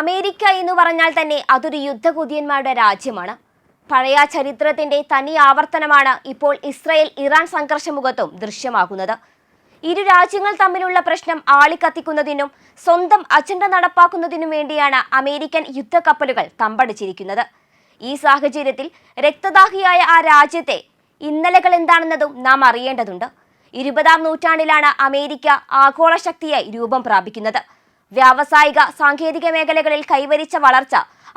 America എന്ന് പറഞ്ഞാൽ തന്നെ അതൊരു യുദ്ധകുതിയന്മാരുടെ രാജ്യമാണ്. പഴയ ചരിത്രത്തിന്റെ തനി ആവർത്തനമാണ് ഇപ്പോൾ ഇസ്രയേൽ ഇറാൻ സംഘർഷമുഖത്തും ദൃശ്യമാകുന്നത്. ഇരു രാജ്യങ്ങൾ തമ്മിലുള്ള പ്രശ്നം ആളിക്കത്തിക്കുന്നതിനും സ്വന്തം അജണ്ട നടപ്പാക്കുന്നതിനും വേണ്ടിയാണ് അമേരിക്കൻ യുദ്ധക്കപ്പലുകൾ തമ്പടിച്ചിരിക്കുന്നത്. ഈ സാഹചര്യത്തിൽ രക്തദാഹിയായ ആ രാജ്യത്തെ ഇന്നലകൾ എന്താണെന്നതും നാം അറിയേണ്ടതുണ്ട്. ഇരുപതാം നൂറ്റാണ്ടിലാണ് അമേരിക്ക ആഗോള ശക്തിയായി രൂപം പ്രാപിക്കുന്നത്. വ്യാവസായിക സാങ്കേതിക മേഖലകളിൽ കൈവരിച്ച വളർച്ച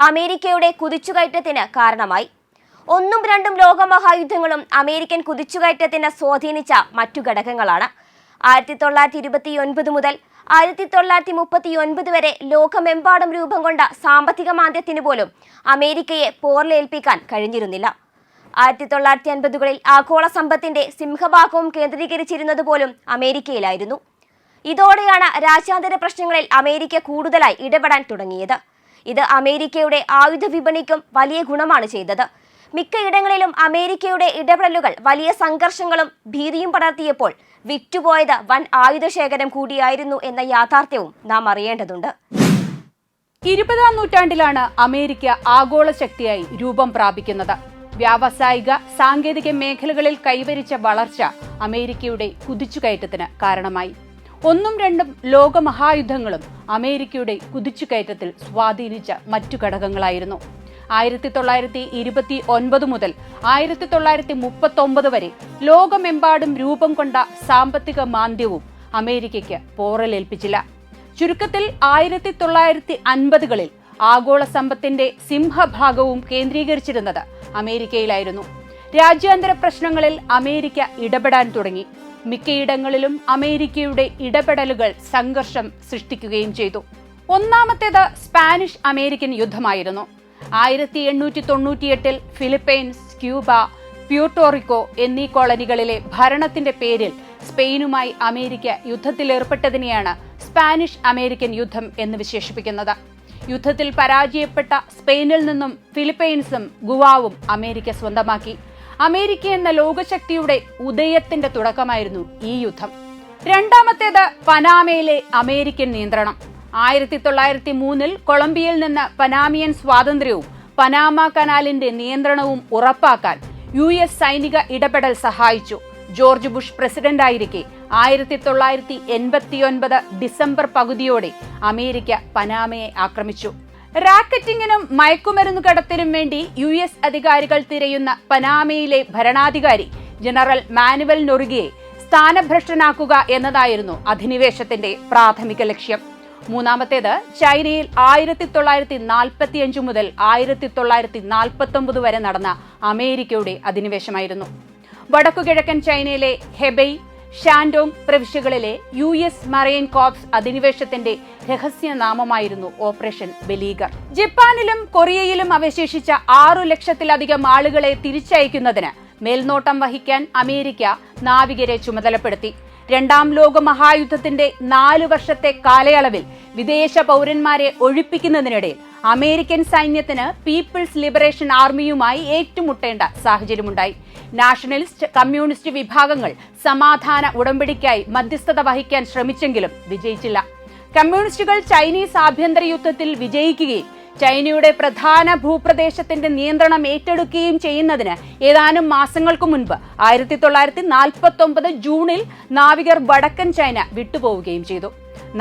അമേരിക്കയുടെ കുതിച്ചുകയറ്റത്തിന് കാരണമായി. ഒന്നും രണ്ടും ലോകമഹായുദ്ധങ്ങളും അമേരിക്കൻ കുതിച്ചുകയറ്റത്തിന് സ്വാധീനിച്ച മറ്റു ഘടകങ്ങളാണ്. ആയിരത്തി തൊള്ളായിരത്തി ഇരുപത്തി ഒൻപത് മുതൽ ആയിരത്തി തൊള്ളായിരത്തി മുപ്പത്തി ഒൻപത് വരെ ലോകമെമ്പാടും രൂപം കൊണ്ട സാമ്പത്തിക മാന്ദ്യത്തിന് പോലും അമേരിക്കയെ പോറിലേൽപ്പിക്കാൻ കഴിഞ്ഞിരുന്നില്ല. ആയിരത്തി തൊള്ളായിരത്തി അൻപതുകളിൽ ആഗോള സമ്പത്തിന്റെ സിംഹഭാഗവും കേന്ദ്രീകരിച്ചിരുന്നത് പോലും അമേരിക്കയിലായിരുന്നു. ഇതോടെയാണ് രാജ്യാന്തര പ്രശ്നങ്ങളിൽ അമേരിക്ക കൂടുതലായി ഇടപെടാൻ തുടങ്ങിയത്. ഇത് അമേരിക്കയുടെ ആയുധ വിപണിക്കും വലിയ ഗുണമാണ് ചെയ്തത്. മിക്കയിടങ്ങളിലും അമേരിക്കയുടെ ഇടപെടലുകൾ വലിയ സംഘർഷങ്ങളും ഭീതിയും പടർത്തിയപ്പോൾ വിറ്റുപോയത് വൻ ആയുധ ശേഖരം കൂടിയായിരുന്നു എന്ന യാഥാർത്ഥ്യവും നാം അറിയേണ്ടതുണ്ട്. ഇരുപതാം നൂറ്റാണ്ടിലാണ് അമേരിക്ക ആഗോള ശക്തിയായി രൂപം പ്രാപിക്കുന്നത്. വ്യാവസായിക സാങ്കേതിക മേഖലകളിൽ കൈവരിച്ച വളർച്ച അമേരിക്കയുടെ കുതിച്ചുകയറ്റത്തിന് കാരണമായി. ഒന്നും രണ്ടും ലോകമഹായുദ്ധങ്ങളും അമേരിക്കയുടെ കുതിച്ചുകയറ്റത്തിൽ സ്വാധീനിച്ച മറ്റു ഘടകങ്ങളായിരുന്നു. ആയിരത്തി തൊള്ളായിരത്തി ഇരുപത്തി ഒൻപത് മുതൽ ആയിരത്തി തൊള്ളായിരത്തി മുപ്പത്തി ഒമ്പത് വരെ ലോകമെമ്പാടും രൂപം കൊണ്ട സാമ്പത്തിക മാന്ദ്യവും അമേരിക്കയ്ക്ക് പോറലേൽപ്പിച്ചില്ല. ചുരുക്കത്തിൽ ആയിരത്തി തൊള്ളായിരത്തി അൻപതുകളിൽ ആഗോള സമ്പത്തിന്റെ സിംഹഭാഗവും കേന്ദ്രീകരിച്ചിരുന്നത് അമേരിക്കയിലായിരുന്നു. രാജ്യാന്തര പ്രശ്നങ്ങളിൽ അമേരിക്ക ഇടപെടാൻ തുടങ്ങി. മിക്കയിടങ്ങളിലും അമേരിക്കയുടെ ഇടപെടലുകൾ സംഘർഷം സൃഷ്ടിക്കുകയും ചെയ്തു. ഒന്നാമത്തേത് സ്പാനിഷ് അമേരിക്കൻ യുദ്ധമായിരുന്നു. ആയിരത്തി എണ്ണൂറ്റി തൊണ്ണൂറ്റിയെട്ടിൽ ഫിലിപ്പൈൻസ് ക്യൂബ പ്യൂട്ടോറിക്കോ എന്നീ കോളനികളിലെ ഭരണത്തിന്റെ പേരിൽ സ്പെയിനുമായി അമേരിക്ക യുദ്ധത്തിലേർപ്പെട്ടതിനെയാണ് സ്പാനിഷ് അമേരിക്കൻ യുദ്ധം എന്ന് വിശേഷിപ്പിക്കുന്നത്. യുദ്ധത്തിൽ പരാജയപ്പെട്ട സ്പെയിനിൽ നിന്നും ഫിലിപ്പൈൻസും ഗുവാവും അമേരിക്ക സ്വന്തമാക്കി. അമേരിക്ക എന്ന ലോകശക്തിയുടെ ഉദയത്തിന്റെ തുടക്കമായിരുന്നു ഈ യുദ്ധം. രണ്ടാമത്തേത് പനാമയിലെ അമേരിക്കൻ നിയന്ത്രണം. ആയിരത്തി തൊള്ളായിരത്തി മൂന്നിൽ കൊളംബിയയിൽ നിന്ന് പനാമിയൻ സ്വാതന്ത്ര്യവും പനാമ കനാലിന്റെ നിയന്ത്രണവും ഉറപ്പാക്കാൻ യു എസ് സൈനിക ഇടപെടൽ സഹായിച്ചു. ജോർജ് ബുഷ് പ്രസിഡന്റായിരിക്കെ ആയിരത്തി തൊള്ളായിരത്തി എൺപത്തിയൊൻപത് ഡിസംബർ പകുതിയോടെ അമേരിക്ക പനാമയെ ആക്രമിച്ചു. റാക്കറ്റിംഗിനും മയക്കുമരുന്ന് കടത്തിനും വേണ്ടി യു എസ് അധികാരികൾ തിരയുന്ന പനാമയിലെ ഭരണാധികാരി ജനറൽ മാനുവൽ നൊറുകിയെ സ്ഥാനഭ്രഷ്ടനാക്കുക എന്നതായിരുന്നു അധിനിവേശത്തിന്റെ പ്രാഥമിക ലക്ഷ്യം. മൂന്നാമത്തേത് ചൈനയിൽ ആയിരത്തി തൊള്ളായിരത്തി നാൽപ്പത്തി അഞ്ച് മുതൽ ആയിരത്തി തൊള്ളായിരത്തി നാൽപ്പത്തി ഒമ്പത് വരെ നടന്ന അമേരിക്കയുടെ അധിനിവേശമായിരുന്നു. വടക്കുകിഴക്കൻ ചൈനയിലെ ഹെബെയ് ഷാൻഡോങ് പ്രവിശ്യകളിലെ യു എസ് മറൈൻ കോപ്സ് അധിനിവേശത്തിന്റെ രഹസ്യനാമമായിരുന്നു ഓപ്പറേഷൻ ബലീഗർ. ജപ്പാനിലും കൊറിയയിലും അവശേഷിച്ച ആറു ലക്ഷത്തിലധികം ആളുകളെ തിരിച്ചയക്കുന്നതിന് മേൽനോട്ടം വഹിക്കാൻ അമേരിക്ക നാവികരെ ചുമതലപ്പെടുത്തി. രണ്ടാം ലോക മഹായുദ്ധത്തിന്റെ നാലു വർഷത്തെ കാലയളവിൽ വിദേശ പൗരന്മാരെ ഒഴിപ്പിക്കുന്നതിനിടയിൽ അമേരിക്കൻ സൈന്യത്തിന് പീപ്പിൾസ് ലിബറേഷൻ ആർമിയുമായി ഏറ്റുമുട്ടേണ്ട സാഹചര്യമുണ്ടായി. നാഷണലിസ്റ്റ് കമ്മ്യൂണിസ്റ്റ് വിഭാഗങ്ങൾ സമാധാന ഉടമ്പടിക്കായി മധ്യസ്ഥത വഹിക്കാൻ ശ്രമിച്ചെങ്കിലും വിജയിച്ചില്ല. കമ്മ്യൂണിസ്റ്റുകൾ ചൈനീസ് ആഭ്യന്തര യുദ്ധത്തിൽ വിജയിക്കുകയും ചൈനയുടെ പ്രധാന ഭൂപ്രദേശത്തിന്റെ നിയന്ത്രണം ഏറ്റെടുക്കുകയും ചെയ്യുന്നതിന് ഏതാനും മാസങ്ങൾക്ക് മുൻപ് ആയിരത്തി തൊള്ളായിരത്തി നാൽപ്പത്തി ഒമ്പത് ജൂണിൽ നാവികർ വടക്കൻ ചൈന വിട്ടുപോവുകയും ചെയ്തു.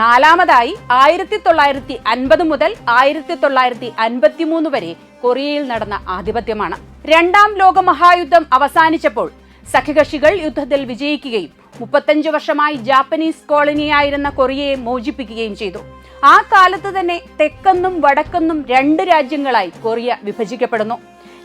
നാലാമതായി ആയിരത്തി തൊള്ളായിരത്തി അൻപത് മുതൽ ആയിരത്തി തൊള്ളായിരത്തി അൻപത്തിമൂന്ന് വരെ കൊറിയയിൽ നടന്ന ആധിപത്യമാണ്. രണ്ടാം ലോക മഹായുദ്ധം അവസാനിച്ചപ്പോൾ സഖ്യകക്ഷികൾ യുദ്ധത്തിൽ വിജയിക്കുകയും മുപ്പത്തഞ്ചു വർഷമായി ജാപ്പനീസ് കോളനിയായിരുന്ന കൊറിയയെ മോചിപ്പിക്കുകയും ചെയ്തു. ആ കാലത്ത് തന്നെ തെക്കെന്നും വടക്കെന്നും രണ്ട് രാജ്യങ്ങളായി കൊറിയ വിഭജിക്കപ്പെടുന്നു.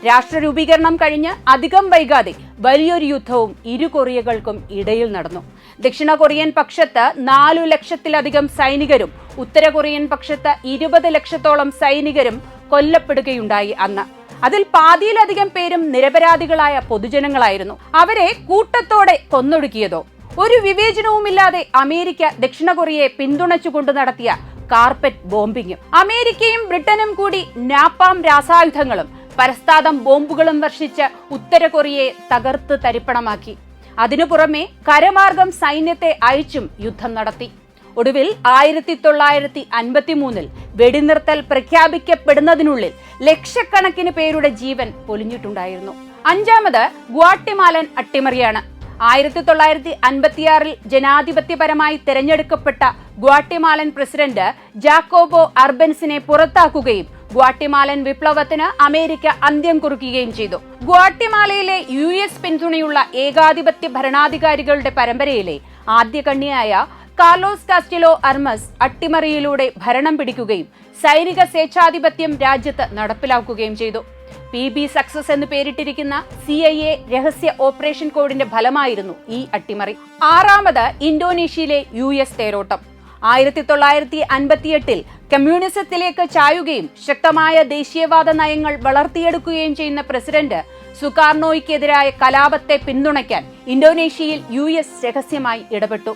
രാഷ്ട്രരൂപീകരണം കഴിഞ്ഞ് അധികം വൈകാതെ വലിയൊരു യുദ്ധവും ഇരു കൊറിയകൾക്കും ഇടയിൽ നടന്നു. ദക്ഷിണ കൊറിയൻ പക്ഷത്ത് നാലു ലക്ഷത്തിലധികം സൈനികരും ഉത്തര കൊറിയൻ പക്ഷത്ത് ഇരുപത് ലക്ഷത്തോളം സൈനികരും കൊല്ലപ്പെടുകയുണ്ടായി അന്ന്. അതിൽ പാതിയിലധികം പേരും നിരപരാധികളായ പൊതുജനങ്ങളായിരുന്നു. അവരെ കൂട്ടത്തോടെ കൊന്നൊടുക്കിയതോ ഒരു വിവേചനവുമില്ലാതെ അമേരിക്ക ദക്ഷിണ കൊറിയയെ പിന്തുണച്ചുകൊണ്ട് നടത്തിയ കാർപ്പറ്റ് ബോംബിങ്ങും അമേരിക്കയും ബ്രിട്ടനും കൂടി നാപ്പാം രാസായുധങ്ങളും പരസ്താദം ബോംബുകളും വർഷിച്ച് ഉത്തര കൊറിയയെ തകർത്ത് തരിപ്പണമാക്കി. അതിനു പുറമെ കരമാർഗം സൈന്യത്തെ അയച്ചും യുദ്ധം നടത്തി. ഒടുവിൽ ആയിരത്തി തൊള്ളായിരത്തി അൻപത്തി മൂന്നിൽ വെടിനിർത്തൽ പ്രഖ്യാപിക്കപ്പെടുന്നതിനുള്ളിൽ ലക്ഷക്കണക്കിന് പേരുടെ ജീവൻ പൊലിഞ്ഞിട്ടുണ്ടായിരുന്നു. അഞ്ചാമത് ഗ്വാട്ടിമാലൻ അട്ടിമറിയാണ്. ആയിരത്തി തൊള്ളായിരത്തി അൻപത്തിയാറിൽ ജനാധിപത്യപരമായി തെരഞ്ഞെടുക്കപ്പെട്ട ഗ്വാട്ടിമാലൻ പ്രസിഡന്റ് ജാക്കോബോ അർബൻസിനെ പുറത്താക്കുകയും ഗ്വാട്ടിമാലൻ വിപ്ലവത്തിന് അമേരിക്ക അന്ത്യം കുറിക്കുകയും ചെയ്തു. ഗ്വാട്ടിമാലയിലെ യു എസ് പിന്തുണയുള്ള ഏകാധിപത്യ ഭരണാധികാരികളുടെ പരമ്പരയിലെ ആദ്യ കണ്ണിയായ കാർലോസ് കാസ്റ്റിലോ അർമസ് അട്ടിമറിയിലൂടെ ഭരണം പിടിക്കുകയും സൈനിക സ്വേച്ഛാധിപത്യം രാജ്യത്ത് നടപ്പിലാക്കുകയും ചെയ്തു. പി ബി സക്സസ് എന്ന് പേരിട്ടിരിക്കുന്ന സി ഐ എ രഹസ്യ ഓപ്പറേഷൻ കോഡിന്റെ ഫലമായിരുന്നു ഈ അട്ടിമറി. ആറാമത് ഇന്തോനേഷ്യയിലെ യു എസ് തേരോട്ടം. ആയിരത്തി തൊള്ളായിരത്തി അൻപത്തിയെട്ടിൽ കമ്മ്യൂണിസത്തിലേക്ക് ചായുകയും ശക്തമായ ദേശീയവാദ നയങ്ങൾ വളർത്തിയെടുക്കുകയും ചെയ്യുന്ന പ്രസിഡന്റ് സുകാർണോയ്ക്കെതിരായ കലാപത്തെ പിന്തുണയ്ക്കാൻ ഇന്തോനേഷ്യയിൽ യു എസ് രഹസ്യമായി ഇടപെട്ടു.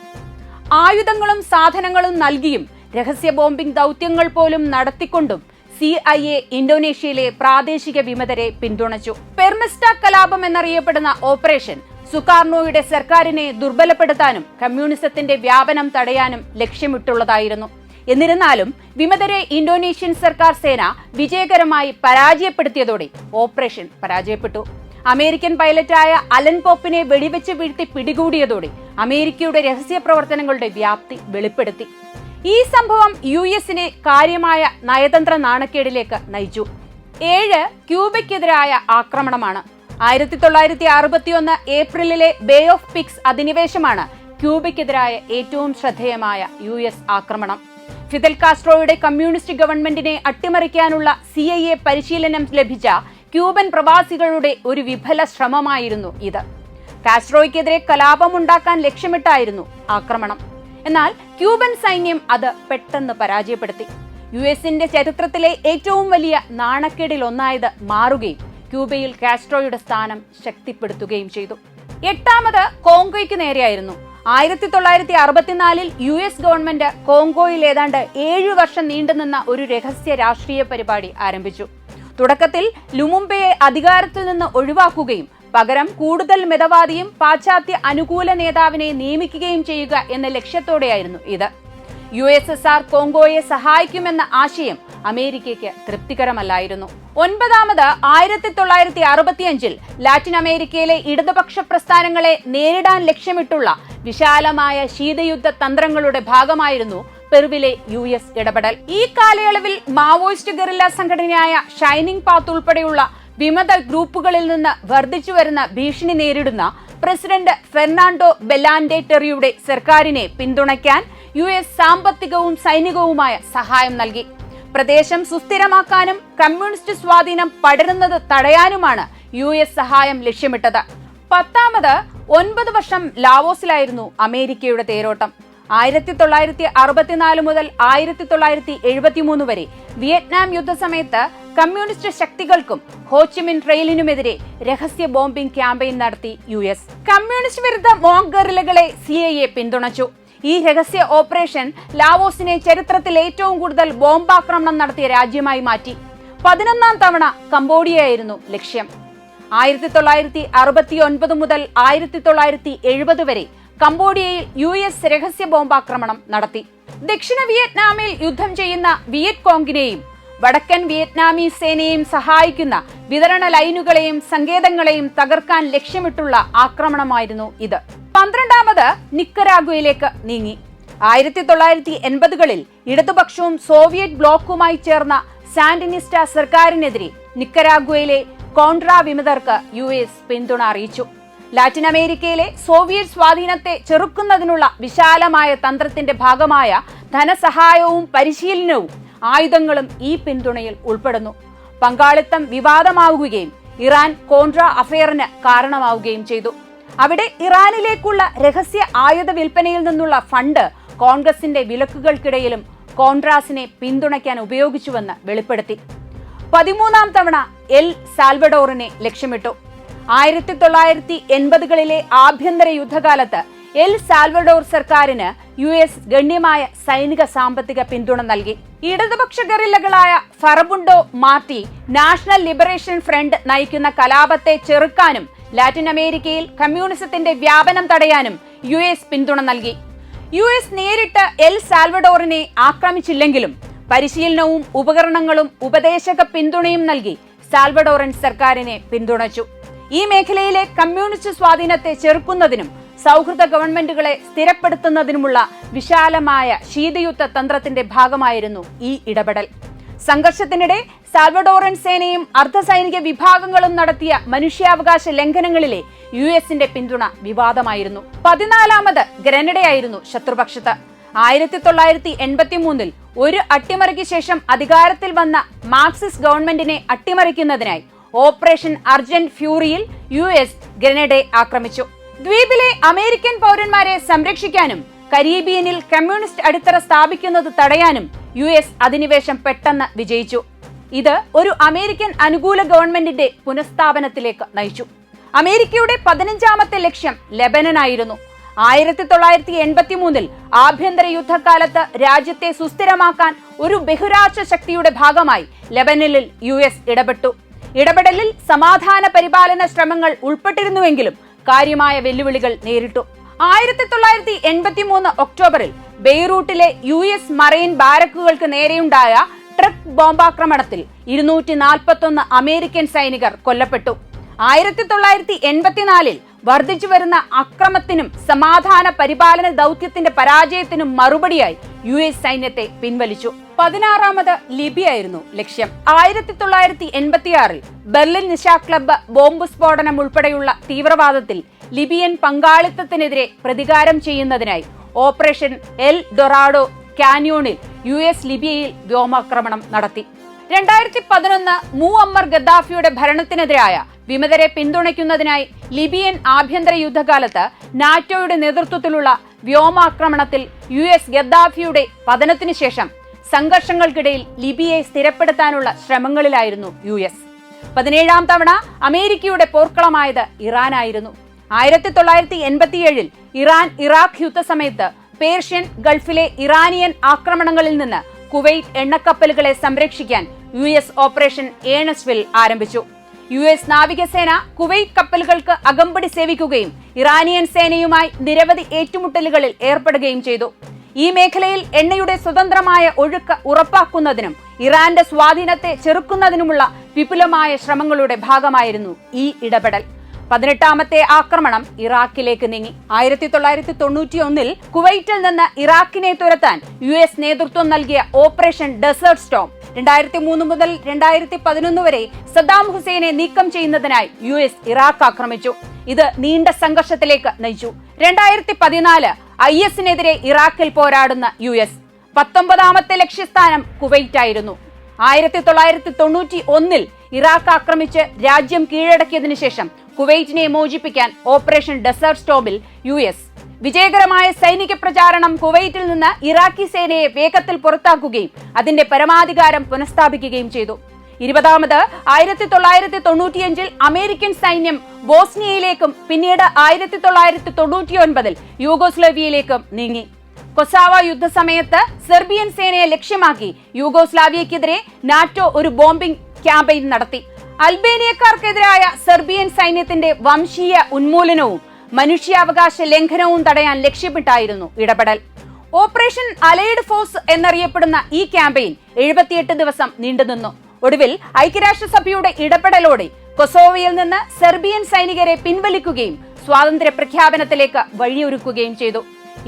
ആയുധങ്ങളും സാധനങ്ങളും നൽകിയും രഹസ്യ ബോംബിംഗ് ദൗത്യങ്ങൾ പോലും നടത്തിക്കൊണ്ടും സി ഐ എ ഇന്തോനേഷ്യയിലെ പ്രാദേശിക വിമതരെ പിന്തുണച്ചു. പെർമിസ്റ്റ കലാപം എന്നറിയപ്പെടുന്ന ഓപ്പറേഷൻ സുകാർണോയുടെ സർക്കാരിനെ ദുർബലപ്പെടുത്താനും കമ്മ്യൂണിസത്തിന്റെ വ്യാപനം തടയാനും ലക്ഷ്യമിട്ടുള്ളതായിരുന്നു. എന്നിരുന്നാലും വിമതരെ ഇന്തോനേഷ്യൻ സർക്കാർ സേന വിജയകരമായി പരാജയപ്പെടുത്തിയതോടെ ഓപ്പറേഷൻ പരാജയപ്പെട്ടു. അമേരിക്കൻ പൈലറ്റായ അലൻ പോപ്പിനെ വെടിവെച്ച് വീഴ്ത്തി പിടികൂടിയതോടെ അമേരിക്കയുടെ രഹസ്യ പ്രവർത്തനങ്ങളുടെ വ്യാപ്തി വെളിപ്പെടുത്തി. ഈ സംഭവം യു എസിനെ കാര്യമായ നയതന്ത്ര നാണക്കേടിലേക്ക് നയിച്ചു. ഏഴ് ക്യൂബയ്ക്കെതിരായ ആക്രമണമാണ്. ആയിരത്തി തൊള്ളായിരത്തി അറുപത്തിയൊന്ന് ഏപ്രിലിലെ ബേ ഓഫ് പിക്സ് അധിനിവേശമാണ് ക്യൂബയ്ക്കെതിരായ ഏറ്റവും ശ്രദ്ധേയമായ യു എസ് ആക്രമണം. ഫിദൽ കാസ്ട്രോയുടെ കമ്മ്യൂണിസ്റ്റ് ഗവൺമെന്റിനെ അട്ടിമറിക്കാനുള്ള സി ഐ എ പരിശീലനം ലഭിച്ച ക്യൂബൻ പ്രവാസികളുടെ ഒരു വിഫല ശ്രമമായിരുന്നു ഇത്. കാസ്ട്രോയ്ക്കെതിരെ കലാപമുണ്ടാക്കാൻ ലക്ഷ്യമിട്ടായിരുന്നു ആക്രമണം. എന്നാൽ ക്യൂബൻ സൈന്യം അത് പെട്ടെന്ന് പരാജയപ്പെടുത്തി. യു എസിന്റെ ചരിത്രത്തിലെ ഏറ്റവും വലിയ നാണക്കേടിൽ ഒന്നായത് മാറുകയും ക്യൂബയിൽ കാസ്ട്രോയുടെ സ്ഥാനം ശക്തിപ്പെടുത്തുകയും ചെയ്തു. എട്ടാമത് കോങ്കോയ്ക്ക് നേരെയായിരുന്നു. ആയിരത്തി തൊള്ളായിരത്തി അറുപത്തിനാലിൽ യു എസ് ഗവൺമെന്റ് കോങ്കോയിൽ ഏതാണ്ട് ഏഴു വർഷം നീണ്ടുനിന്ന ഒരു രഹസ്യ രാഷ്ട്രീയ പരിപാടി ആരംഭിച്ചു. തുടക്കത്തിൽ ലുമുംബയെ അധികാരത്തിൽ നിന്ന് ഒഴിവാക്കുകയും പകരം കൂടുതൽ മിതവാദിയും പാശ്ചാത്യ അനുകൂല നേതാവിനെ നിയമിക്കുകയും ചെയ്യുക എന്ന ലക്ഷ്യത്തോടെയായിരുന്നു ഇത്. യു എസ് എസ് ആർ കോങ്കോയെ സഹായിക്കുമെന്ന ആശയം അമേരിക്കയ്ക്ക് തൃപ്തികരമല്ലായിരുന്നു. ഒൻപതാമത് ആയിരത്തി തൊള്ളായിരത്തി അറുപത്തിയഞ്ചിൽ ലാറ്റിൻ അമേരിക്കയിലെ ഇടതുപക്ഷ പ്രസ്ഥാനങ്ങളെ നേരിടാൻ ലക്ഷ്യമിട്ടുള്ള വിശാലമായ ശീതയുദ്ധ തന്ത്രങ്ങളുടെ ഭാഗമായിരുന്നു പെറുവിലെ യു എസ് ഇടപെടൽ. ഈ കാലയളവിൽ മാവോയിസ്റ്റ് ഗറില്ല സംഘടനയായ ഷൈനിങ് പാത്ത് ഉൾപ്പെടെയുള്ള വിമത ഗ്രൂപ്പുകളിൽ നിന്ന് വർദ്ധിച്ചു വരുന്ന ഭീഷണി നേരിടുന്ന പ്രസിഡന്റ് ഫെർണാണ്ടോ ബെലാൻഡെ ടെറിയുടെ സർക്കാരിനെ പിന്തുണയ്ക്കാൻ യു എസ് സാമ്പത്തികവും സൈനികവുമായ സഹായം നൽകി. പ്രദേശം സുസ്ഥിരമാക്കാനും കമ്മ്യൂണിസ്റ്റ് സ്വാധീനം പടരുന്നത് തടയാനുമാണ് യു എസ് സഹായം ലക്ഷ്യമിട്ടത്. പത്താമത് ഒൻപത് വർഷം ലാവോസിലായിരുന്നു അമേരിക്കയുടെ തേരോട്ടം. ആയിരത്തി തൊള്ളായിരത്തി അറുപത്തിനാല് മുതൽ ആയിരത്തി തൊള്ളായിരത്തി എഴുപത്തിമൂന്ന് വരെ വിയറ്റ്നാം യുദ്ധസമയത്ത് കമ്മ്യൂണിസ്റ്റ് ശക്തികൾക്കും ഹോച്ചിമിൻ ട്രെയിലിനുമെതിരെ രഹസ്യ ബോംബിംഗ് ക്യാമ്പയിൻ നടത്തി യു എസ്. കമ്മ്യൂണിസ്റ്റ് വിരുദ്ധ മോങ് ഗറിലകളെ സി പിന്തുണച്ചു. ഈ രഹസ്യ ഓപ്പറേഷൻ ലാവോസിനെ ചരിത്രത്തിൽ ഏറ്റവും കൂടുതൽ ബോംബാക്രമണം നടത്തിയ രാജ്യമായി മാറ്റി. പതിനൊന്നാം തവണ കംബോഡിയയായിരുന്നു ലക്ഷ്യം. ആയിരത്തി തൊള്ളായിരത്തി അറുപത്തി ഒൻപത് മുതൽ ആയിരത്തി തൊള്ളായിരത്തി എഴുപത് വരെ കംബോഡിയയിൽ യു എസ് രഹസ്യ ബോംബാക്രമണം നടത്തി. ദക്ഷിണ വിയറ്റ്നാമിൽ യുദ്ധം ചെയ്യുന്ന വിയറ്റ് കോങ്കിനെയും വടക്കൻ വിയറ്റ്നാമീസ് സേനയെയും സഹായിക്കുന്ന വിതരണ ലൈനുകളെയും സങ്കേതങ്ങളെയും തകർക്കാൻ ലക്ഷ്യമിട്ടുള്ള ആക്രമണമായിരുന്നു ഇത്. പന്ത്രണ്ടാമത് നിക്കരാഗുയിലേക്ക് നീങ്ങി. ആയിരത്തി തൊള്ളായിരത്തി എൺപതുകളിൽ ഇടതുപക്ഷവും സോവിയറ്റ് ബ്ലോക്കുമായി ചേർന്ന സാൻഡിനിസ്റ്റ സർക്കാരിനെതിരെ നിക്കരാഗുവയിലെ കോൺട്രാ വിമതർക്ക് യു എസ് പിന്തുണ അറിയിച്ചു. ലാറ്റിൻ അമേരിക്കയിലെ സോവിയറ്റ് സ്വാധീനത്തെ ചെറുക്കുന്നതിനുള്ള വിശാലമായ തന്ത്രത്തിന്റെ ഭാഗമായ ധനസഹായവും പരിശീലനവും ആയുധങ്ങളും ഈ പിന്തുണയിൽ ഉൾപ്പെടുന്നു. പങ്കാളിത്തം വിവാദമാവുകയും ഇറാൻ കോൺട്ര അഫയറിന് കാരണമാവുകയും ചെയ്തു. അവിടെ ഇറാനിലേക്കുള്ള രഹസ്യ ആയുധ വിൽപ്പനയിൽ നിന്നുള്ള ഫണ്ട് കോൺഗ്രസിന്റെ വിലക്കുകൾക്കിടയിലും കോൺട്രാസിനെ പിന്തുണയ്ക്കാൻ ഉപയോഗിച്ചുവെന്ന് വെളിപ്പെടുത്തി. പതിമൂന്നാം തവണ എൽ സാൽവഡോറിനെ ലക്ഷ്യമിട്ടു. ആയിരത്തി തൊള്ളായിരത്തി എൺപതുകളിലെ ആഭ്യന്തര യുദ്ധകാലത്ത് എൽ സാൽവഡോർ സർക്കാരിന് യു എസ് ഗണ്യമായ സൈനിക സാമ്പത്തിക പിന്തുണ നൽകി. ഇടതുപക്ഷ ഗറില്ലകളായ Farabundo Marti National Liberation Front നയിക്കുന്ന കലാപത്തെ ചെറുക്കാനും ലാറ്റിൻ അമേരിക്കയിൽ കമ്മ്യൂണിസത്തിന്റെ വ്യാപനം തടയാനും യു എസ് പിന്തുണ നൽകി. യു എസ് നേരിട്ട് എൽ സാൽവഡോറിനെ ആക്രമിച്ചില്ലെങ്കിലും പരിശീലനവും ഉപകരണങ്ങളും ഉപദേശക പിന്തുണയും നൽകി സാൽവഡോറൻ സർക്കാരിനെ പിന്തുണച്ചു. ഈ മേഖലയിലെ കമ്മ്യൂണിസ്റ്റ് സ്വാധീനത്തെ ചെറുക്കുന്നതിനും സൗഹൃദ ഗവൺമെന്റുകളെ സ്ഥിരപ്പെടുത്തുന്നതിനുമുള്ള വിശാലമായ ശീതയുദ്ധ തന്ത്രത്തിന്റെ ഭാഗമായിരുന്നു ഈ ഇടപെടൽ. സംഘർഷത്തിനിടെ സാൽവഡോറൻ സേനയും അർദ്ധസൈനിക വിഭാഗങ്ങളും നടത്തിയ മനുഷ്യാവകാശ ലംഘനങ്ങളിലെ യു എസിന്റെ പിന്തുണ വിവാദമായിരുന്നു. പതിനാലാമത് ഗ്രനഡയായിരുന്നു ശത്രുപക്ഷത്ത്. ആയിരത്തി തൊള്ളായിരത്തി എൺപത്തി മൂന്നിൽ ഒരു അട്ടിമറിക്ക് ശേഷം അധികാരത്തിൽ വന്ന മാർക്സിസ്റ്റ് ഗവൺമെന്റിനെ അട്ടിമറിക്കുന്നതിനായി ഓപ്പറേഷൻ അർജന്റ് ഫ്യൂറിയിൽ യു എസ് ഗ്രനഡെ ആക്രമിച്ചു. ദ്വീപിലെ അമേരിക്കൻ പൗരന്മാരെ സംരക്ഷിക്കാനും കരീബിയനിൽ കമ്മ്യൂണിസ്റ്റ് അടിത്തറ സ്ഥാപിക്കുന്നത് തടയാനും യു എസ് അധിനിവേശം പെട്ടെന്ന് വിജയിച്ചു. ഇത് ഒരു അമേരിക്കൻ അനുകൂല ഗവൺമെന്റിന്റെ പുനഃസ്ഥാപനത്തിലേക്ക് നയിച്ചു. അമേരിക്കയുടെ പതിനഞ്ചാമത്തെ ലക്ഷ്യം ലെബനനായിരുന്നു. ആയിരത്തി തൊള്ളായിരത്തി എൺപത്തി മൂന്നിൽ ആഭ്യന്തര യുദ്ധകാലത്ത് രാജ്യത്തെ സുസ്ഥിരമാക്കാൻ ഒരു ബഹുരാഷ്ട്ര ശക്തിയുടെ ഭാഗമായി ലെബനനിൽ യു എസ് ഇടപെട്ടു. ഇടപെടലിൽ സമാധാന പരിപാലന ശ്രമങ്ങൾ ഉൾപ്പെട്ടിരുന്നുവെങ്കിലും കാര്യമായ വെല്ലുവിളികൾ നേരിട്ടു. ആയിരത്തി തൊള്ളായിരത്തി എൺപത്തി മൂന്ന് ഒക്ടോബറിൽ ബെയ്റൂട്ടിലെ യു എസ് മറൈൻ ബാരക്കുകൾക്ക് നേരെയുണ്ടായ ട്രക്ക് ബോംബാക്രമണത്തിൽ ഇരുന്നൂറ്റി നാൽപ്പത്തൊന്ന് അമേരിക്കൻ സൈനികർ കൊല്ലപ്പെട്ടു. ആയിരത്തി തൊള്ളായിരത്തി എൺപത്തിനാലിൽ വർദ്ധിച്ചു വരുന്ന അക്രമത്തിനും സമാധാന പരിപാലന ദൗത്യത്തിന്റെ പരാജയത്തിനും മറുപടിയായി യു എസ് സൈന്യത്തെ പിൻവലിച്ചു. പതിനാറാമത് ലിബിയായിരുന്നു ലക്ഷ്യം. ആയിരത്തി തൊള്ളായിരത്തി എൺപത്തിയാറിൽ ബെർലിൻ നിശാ ക്ലബ്ബ് ബോംബ് സ്ഫോടനം ഉൾപ്പെടെയുള്ള തീവ്രവാദത്തിൽ ലിബിയൻ പങ്കാളിത്തത്തിനെതിരെ പ്രതികാരം ചെയ്യുന്നതിനായി ഓപ്പറേഷൻ എൽ ഡൊറാഡോ കാന്യോണിൽ യു എസ് ലിബിയയിൽ വ്യോമാക്രമണം നടത്തി. രണ്ടായിരത്തി പതിനൊന്ന് മൂഅമ്മർ ഗദ്ദാഫിയുടെ ഭരണത്തിനെതിരായ വിമതരെ പിന്തുണയ്ക്കുന്നതിനായി ലിബിയൻ ആഭ്യന്തര യുദ്ധകാലത്ത് നാറ്റോയുടെ നേതൃത്വത്തിലുള്ള വ്യോമാക്രമണത്തിൽ യു എസ് ഗദ്ദാഫിയുടെ പതനത്തിനു ശേഷം സംഘർഷങ്ങൾക്കിടയിൽ ലിബിയെ സ്ഥിരപ്പെടുത്താനുള്ള ശ്രമങ്ങളിലായിരുന്നു യു എസ്. പതിനേഴാം തവണ അമേരിക്കയുടെ പോർക്കളമായത് ഇറാനായിരുന്നു. ആയിരത്തി തൊള്ളായിരത്തി എൺപത്തിയേഴിൽ ഇറാൻ ഇറാഖ് യുദ്ധസമയത്ത് പേർഷ്യൻ ഗൾഫിലെ ഇറാനിയൻ ആക്രമണങ്ങളിൽ നിന്ന് കുവൈറ്റ് എണ്ണക്കപ്പലുകളെ സംരക്ഷിക്കാൻ യു എസ് ഓപ്പറേഷൻ ഏണസ്വിൽ ആരംഭിച്ചു. യു എസ് നാവികസേന കുവൈറ്റ് കപ്പലുകൾക്ക് അകമ്പടി സേവിക്കുകയും ഇറാനിയൻ സേനയുമായി നിരവധി ഏറ്റുമുട്ടലുകളിൽ ഏർപ്പെടുകയും ചെയ്തു. ഈ മേഖലയിൽ എണ്ണയുടെ സ്വതന്ത്രമായ ഒഴുക്ക് ഉറപ്പാക്കുന്നതിനും ഇറാന്റെ സ്വാധീനത്തെ ചെറുക്കുന്നതിനുമുള്ള വിപുലമായ ശ്രമങ്ങളുടെ ഭാഗമായിരുന്നു ഈ ഇടപെടൽ. പതിനെട്ടാമത്തെ ആക്രമണം ഇറാഖിലേക്ക് നീങ്ങി. ആയിരത്തി തൊള്ളായിരത്തി തൊണ്ണൂറ്റി ഒന്നിൽ കുവൈറ്റിൽ നിന്ന് ഇറാഖിനെ തുരത്താൻ യു എസ് നേതൃത്വം നൽകിയ ഓപ്പറേഷൻ ഡെസേർട്ട് സ്റ്റോം രണ്ടായിരത്തി മൂന്ന് മുതൽ രണ്ടായിരത്തി പതിനൊന്ന് വരെ സദ്ദാം ഹുസൈനെ നീക്കം ചെയ്യുന്നതിനായി യു എസ് ഇറാഖ് ആക്രമിച്ചു. ഇത് നീണ്ട സംഘർഷത്തിലേക്ക് നയിച്ചു. രണ്ടായിരത്തി പതിനാല് ഐ എസിനെതിരെ ഇറാഖിൽ പോരാടുന്ന യു എസ് പത്തൊമ്പതാമത്തെ ലക്ഷ്യസ്ഥാനം കുവൈറ്റ് ആയിരുന്നു ആയിരത്തി തൊള്ളായിരത്തി തൊണ്ണൂറ്റി ഒന്നിൽ ഇറാഖ് ആക്രമിച്ച് രാജ്യം കീഴടക്കിയതിനു ശേഷം കുവൈറ്റിനെ മോചിപ്പിക്കാൻ ഓപ്പറേഷൻ ഡെസേർട്ട് സ്റ്റോമിൽ യു എസ് വിജയകരമായ സൈനിക പ്രചാരണം കുവൈറ്റിൽ നിന്ന് ഇറാഖി സേനയെ വേഗത്തിൽ പുറത്താക്കുകയും അതിന്റെ പരമാധികാരം പുനഃസ്ഥാപിക്കുകയും ചെയ്തു. ഇരുപതാമത് ആയിരത്തി തൊള്ളായിരത്തി തൊണ്ണൂറ്റിയഞ്ചിൽ അമേരിക്കൻ സൈന്യം ബോസ്നിയയിലേക്കും പിന്നീട് ആയിരത്തി തൊള്ളായിരത്തി തൊണ്ണൂറ്റിയൊൻപതിൽ യൂഗോസ്ലവിയയിലേക്കും നീങ്ങി. കൊസാവ യുദ്ധസമയത്ത് സെർബിയൻ സേനയെ ലക്ഷ്യമാക്കി യൂഗോസ്ലാവിയക്കെതിരെ നാറ്റോ ഒരു ബോംബിംഗ് ക്യാമ്പയിൻ നടത്തി. അൽബേനിയക്കാർക്കെതിരായ സെർബിയൻ സൈന്യത്തിന്റെ വംശീയ ഉന്മൂലനവും മനുഷ്യാവകാശ ലംഘനവും തടയാൻ ലക്ഷ്യമിട്ടായിരുന്നു ഇടപെടൽ. ഓപ്പറേഷൻ അലൈഡ് ഫോഴ്സ് എന്നറിയപ്പെടുന്ന ഈ ക്യാമ്പയിൻ എഴുപത്തിയെട്ട് ദിവസം നീണ്ടുനിന്നു ഒടുവിൽ ഐക്യരാഷ്ട്രസഭയുടെ ഇടപെടലോടെ കൊസോവയിൽ നിന്ന് സെർബിയൻ സൈനികരെ പിൻവലിക്കുകയും സ്വാതന്ത്ര്യ പ്രഖ്യാപനത്തിലേക്ക് വഴിയൊരുക്കുകയും ചെയ്തു.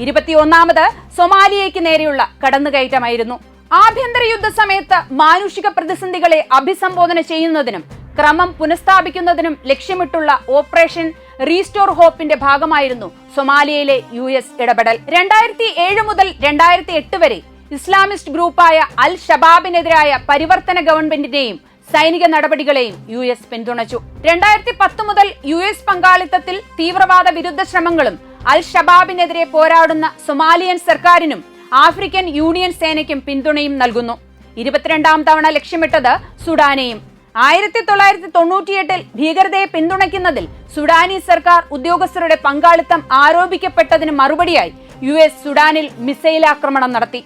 ഇരുപത്തിയൊന്നാമത് സൊമാലിയയ്ക്ക് നേരെയുള്ള കടന്നുകയറ്റമായിരുന്നു. ആഭ്യന്തര യുദ്ധ സമയത്ത് മാനുഷിക പ്രതിസന്ധികളെ അഭിസംബോധന ചെയ്യുന്നതിനും ക്രമം പുനഃസ്ഥാപിക്കുന്നതിനും ലക്ഷ്യമിട്ടുള്ള ഓപ്പറേഷൻ റീസ്റ്റോർ ഹോപ്പിന്റെ ഭാഗമായിരുന്നു സൊമാലിയയിലെ യു എസ് ഇടപെടൽ. രണ്ടായിരത്തി ഏഴ് മുതൽ രണ്ടായിരത്തി എട്ട് വരെ ഇസ്ലാമിസ്റ്റ് ഗ്രൂപ്പായ അൽ ഷബാബിനെതിരായ പരിവർത്തന ഗവൺമെന്റിന്റെയും സൈനിക നടപടികളെയും യു എസ് പിന്തുണച്ചു. രണ്ടായിരത്തി പത്ത് മുതൽ യു എസ് പങ്കാളിത്തത്തിൽ തീവ്രവാദ വിരുദ്ധ ശ്രമങ്ങളും അൽ ഷബാബിനെതിരെ പോരാടുന്ന സൊമാലിയൻ സർക്കാരിനും ആഫ്രിക്കൻ യൂണിയൻ സേനയ്ക്കും പിന്തുണയും നൽകുന്നു. ഇരുപത്തിരണ്ടാം തവണ ലക്ഷ്യമിട്ടത് സുഡാനെയും ആയിരത്തി തൊള്ളായിരത്തി തൊണ്ണൂറ്റിയെട്ടിൽ ഭീകരതയെ പിന്തുണയ്ക്കുന്നതിൽ സുഡാനി സർക്കാർ ഉദ്യോഗസ്ഥരുടെ പങ്കാളിത്തം ആരോപിക്കപ്പെട്ടതിന് മറുപടിയായി യു എസ് സുഡാനിൽ മിസൈൽ ആക്രമണം നടത്തി.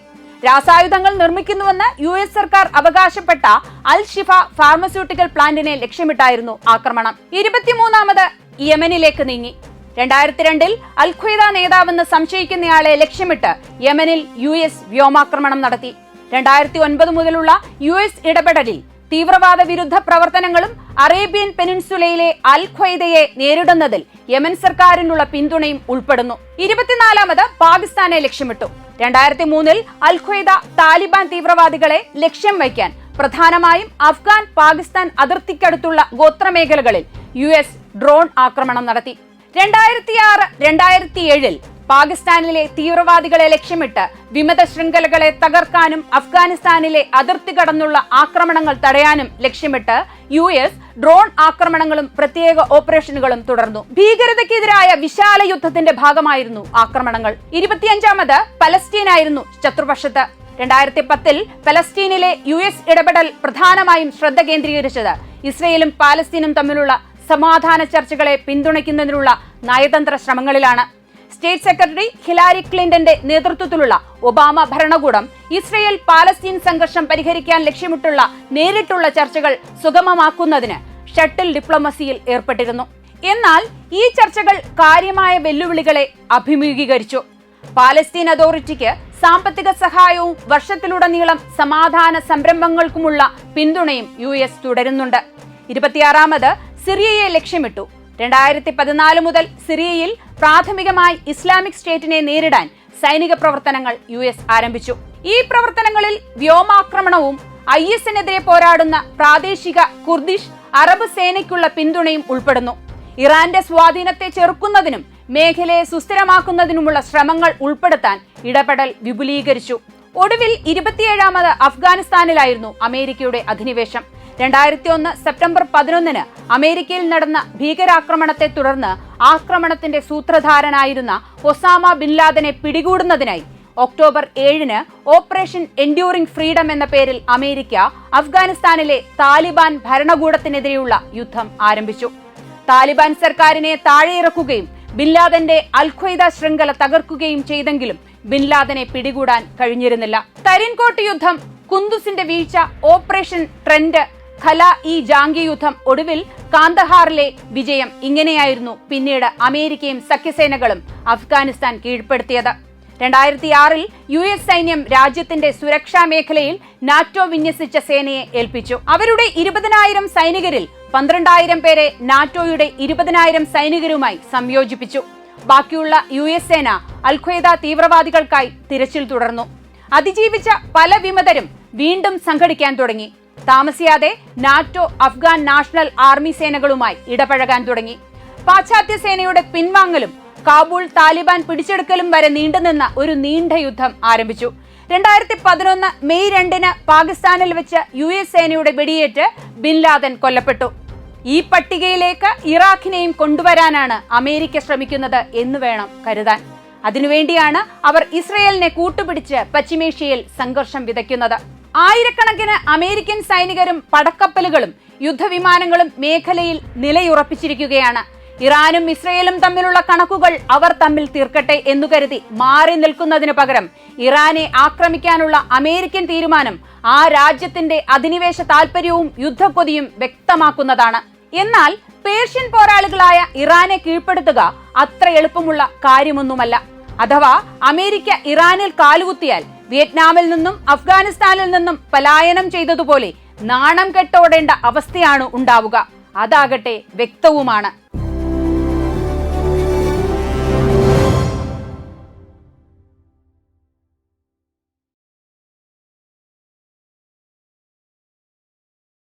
രാസായുധങ്ങൾ നിർമ്മിക്കുന്നുവെന്ന് യു എസ് സർക്കാർ അവകാശപ്പെട്ട അൽ ഷിഫ ഫാർമസ്യൂട്ടിക്കൽ പ്ലാന്റിനെ ലക്ഷ്യമിട്ടായിരുന്നു ആക്രമണം. ഇരുപത്തിമൂന്നാമത് യമനിലേക്ക് നീങ്ങി. രണ്ടായിരത്തി രണ്ടിൽ അൽഖ്വയ്ദ നേതാവെന്ന് സംശയിക്കുന്നയാളെ ലക്ഷ്യമിട്ട് യമനിൽ യു എസ് വ്യോമാക്രമണം നടത്തി. രണ്ടായിരത്തി ഒൻപത് മുതലുള്ള യു എസ് ഇടപെടലിൽ തീവ്രവാദ വിരുദ്ധ പ്രവർത്തനങ്ങളും അറേബ്യൻ പെനിൻസുലയിലെ അൽ ഖ്വയ്ദയെ നേരിടുന്നതിൽ യമൻ സർക്കാരിനുള്ള പിന്തുണയും ഉൾപ്പെടുന്നു. ഇരുപത്തിനാലാമത് പാകിസ്ഥാനെ ലക്ഷ്യമിട്ടു. രണ്ടായിരത്തി മൂന്നിൽ അൽ ഖ്വയ്ദ താലിബാൻ തീവ്രവാദികളെ ലക്ഷ്യം വയ്ക്കാൻ പ്രധാനമായും അഫ്ഗാൻ പാകിസ്ഥാൻ അതിർത്തിക്കടുത്തുള്ള ഗോത്രമേഖലകളിൽ യു എസ് ഡ്രോൺ ആക്രമണം നടത്തി. രണ്ടായിരത്തി ആറ് രണ്ടായിരത്തി ഏഴിൽ പാകിസ്ഥാനിലെ തീവ്രവാദികളെ ലക്ഷ്യമിട്ട് വിമത ശൃംഖലകളെ തകർക്കാനും അഫ്ഗാനിസ്ഥാനിലെ അതിർത്തി കടന്നുള്ള ആക്രമണങ്ങൾ തടയാനും ലക്ഷ്യമിട്ട് യു എസ് ഡ്രോൺ ആക്രമണങ്ങളും പ്രത്യേക ഓപ്പറേഷനുകളും തുടർന്നു. ഭീകരതയ്ക്കെതിരായ വിശാല യുദ്ധത്തിന്റെ ഭാഗമായിരുന്നു ആക്രമണങ്ങൾ. ഇരുപത്തിയഞ്ചാമത് പലസ്തീനായിരുന്നു ശത്രുപക്ഷത്ത്. രണ്ടായിരത്തി പത്തിൽ പലസ്തീനിലെ യു എസ് ഇടപെടൽ പ്രധാനമായും ശ്രദ്ധ കേന്ദ്രീകരിച്ചത്. ഇസ്രയേലും പാലസ്തീനും തമ്മിലുള്ള സമാധാന ചർച്ചകളെ പിന്തുണയ്ക്കുന്നതിനുള്ള നയതന്ത്ര ശ്രമങ്ങളിലാണ്. സ്റ്റേറ്റ് സെക്രട്ടറി ഹിലാരി ക്ലിന്റന്റെ നേതൃത്വത്തിലുള്ള ഒബാമ ഭരണകൂടം ഇസ്രയേൽ പാലസ്തീൻ സംഘർഷം പരിഹരിക്കാൻ ലക്ഷ്യമിട്ടുള്ള നേരിട്ടുള്ള ചർച്ചകൾ സുഗമമാക്കുന്നതിന് ഷട്ടിൽ ഡിപ്ലോമസിയിൽ ഏർപ്പെട്ടിരുന്നു. എന്നാൽ ഈ ചർച്ചകൾ കാര്യമായ വെല്ലുവിളികളെ അഭിമുഖീകരിച്ചു. പാലസ്തീൻ അതോറിറ്റിക്ക് സാമ്പത്തിക സഹായവും വർഷത്തിലുടനീളം സമാധാന സംരംഭങ്ങൾക്കുമുള്ള പിന്തുണയും യു എസ് തുടരുന്നുണ്ട്. ഇരുപത്തിയാറാമത് സിറിയയെ ലക്ഷ്യമിട്ടു. രണ്ടായിരത്തി പതിനാല് മുതൽ സിറിയയിൽ പ്രാഥമികമായി ഇസ്ലാമിക് സ്റ്റേറ്റിനെ നേരിടാൻ സൈനിക പ്രവർത്തനങ്ങൾ യു എസ് ആരംഭിച്ചു. ഈ പ്രവർത്തനങ്ങളിൽ വ്യോമാക്രമണവും ഐ എസിനെതിരെ പോരാടുന്ന പ്രാദേശിക കുർദിഷ് അറബ് സേനയ്ക്കുള്ള പിന്തുണയും ഉൾപ്പെടുന്നു. ഇറാന്റെ സ്വാധീനത്തെ ചെറുക്കുന്നതിനും മേഖലയെ സുസ്ഥിരമാക്കുന്നതിനുമുള്ള ശ്രമങ്ങൾ ഉൾപ്പെടുത്താൻ ഇടപെടൽ വിപുലീകരിച്ചു. ഒടുവിൽ ഇരുപത്തിയേഴാമത് അഫ്ഗാനിസ്ഥാനിലായിരുന്നു അമേരിക്കയുടെ അധിനിവേശം. രണ്ടായിരത്തി ഒന്ന് സെപ്റ്റംബർ പതിനൊന്നിന് അമേരിക്കയിൽ നടന്ന ഭീകരാക്രമണത്തെ തുടർന്ന് ആക്രമണത്തിന്റെ സൂത്രധാരനായിരുന്ന ഒസാമ ബിൻ ലാദനെ പിടികൂടുന്നതിനായി ഒക്ടോബർ ഏഴിന് ഓപ്പറേഷൻ എൻഡ്യൂറിംഗ് ഫ്രീഡം എന്ന പേരിൽ അമേരിക്ക അഫ്ഗാനിസ്ഥാനിലെ താലിബാൻ ഭരണകൂടത്തിനെതിരെയുള്ള യുദ്ധം ആരംഭിച്ചു. താലിബാൻ സർക്കാരിനെ താഴെയിറക്കുകയും ബിൻലാദന്റെ അൽഖ്വയ്ദ ശൃംഖല തകർക്കുകയും ചെയ്തെങ്കിലും ബിൻലാദനെ പിടികൂടാൻ കഴിഞ്ഞിരുന്നില്ല. തരിൻകോട്ട് യുദ്ധം കുന്ദുസിന്റെ വീഴ്ച ഓപ്പറേഷൻ ട്രെൻഡ് ഖല ഇ ജാംഗി യുദ്ധം ഒടുവിൽ കാന്തഹാറിലെ വിജയം ഇങ്ങനെയായിരുന്നു പിന്നീട് അമേരിക്കയും സഖ്യസേനകളും അഫ്ഗാനിസ്ഥാൻ കീഴ്പ്പെടുത്തിയത്. രണ്ടായിരത്തി ആറിൽ യു എസ് സൈന്യം രാജ്യത്തിന്റെ സുരക്ഷാ മേഖലയിൽ നാറ്റോ വിന്യസിച്ച സേനയെ ഏൽപ്പിച്ചു. അവരുടെ ഇരുപതിനായിരം സൈനികരിൽ പന്ത്രണ്ടായിരം പേരെ നാറ്റോയുടെ ഇരുപതിനായിരം സൈനികരുമായി സംയോജിപ്പിച്ചു. ബാക്കിയുള്ള യു എസ് സേന അൽഖ്വയ്ദ തീവ്രവാദികൾക്കായി തിരച്ചിൽ തുടർന്നു. അതിജീവിച്ച പല വിമതരും വീണ്ടും സംഘടിക്കാൻ തുടങ്ങി. താമസിയാതെ നാറ്റോ അഫ്ഗാൻ നാഷണൽ ആർമി സേനകളുമായി ഇടപഴകാൻ തുടങ്ങി. പാശ്ചാത്യ സേനയുടെ പിൻവാങ്ങലും കാബൂൾ താലിബാൻ പിടിച്ചെടുക്കലും വരെ നീണ്ടുനിന്ന ഒരു നീണ്ട യുദ്ധം ആരംഭിച്ചു. രണ്ടായിരത്തി പതിനൊന്ന് മെയ് രണ്ടിന് പാകിസ്ഥാനിൽ വെച്ച് യു എസ് സേനയുടെ വെടിയേറ്റ് ബിൻ ലാദൻ കൊല്ലപ്പെട്ടു. ഈ പട്ടികയിലേക്ക് ഇറാഖിനെയും കൊണ്ടുവരാനാണ് അമേരിക്ക ശ്രമിക്കുന്നത് എന്ന് വേണം കരുതാൻ. അതിനുവേണ്ടിയാണ് അവർ ഇസ്രയേലിനെ കൂട്ടുപിടിച്ച് പശ്ചിമേഷ്യയിൽ സംഘർഷം വിതയ്ക്കുന്നത്. ആയിരക്കണക്കിന് അമേരിക്കൻ സൈനികരും പടക്കപ്പലുകളും യുദ്ധവിമാനങ്ങളും മേഖലയിൽ നിലയുറപ്പിച്ചിരിക്കുകയാണ്. ഇറാനും ഇസ്രയേലും തമ്മിലുള്ള കണക്കുകൾ അവർ തമ്മിൽ തീർക്കട്ടെ എന്നു കരുതി മാറി നിൽക്കുന്നതിന് പകരം ഇറാനെ ആക്രമിക്കാനുള്ള അമേരിക്കൻ തീരുമാനം ആ രാജ്യത്തിന്റെ അധിനിവേശ താൽപര്യവും യുദ്ധക്കൊതിയും വ്യക്തമാക്കുന്നതാണ്. എന്നാൽ പേർഷ്യൻ പോരാളികളായ ഇറാനെ കീഴ്പ്പെടുത്തുക അത്ര എളുപ്പമുള്ള കാര്യമൊന്നുമല്ല. അഥവാ അമേരിക്ക ഇറാനിൽ കാലുകുത്തിയാൽ വിയറ്റ്നാമിൽ നിന്നും അഫ്ഗാനിസ്ഥാനിൽ നിന്നും പലായനം ചെയ്തതുപോലെ നാണം കെട്ടോടേണ്ട അവസ്ഥയാണ് ഉണ്ടാവുക. അതാകട്ടെ വ്യക്തവുമാണ്.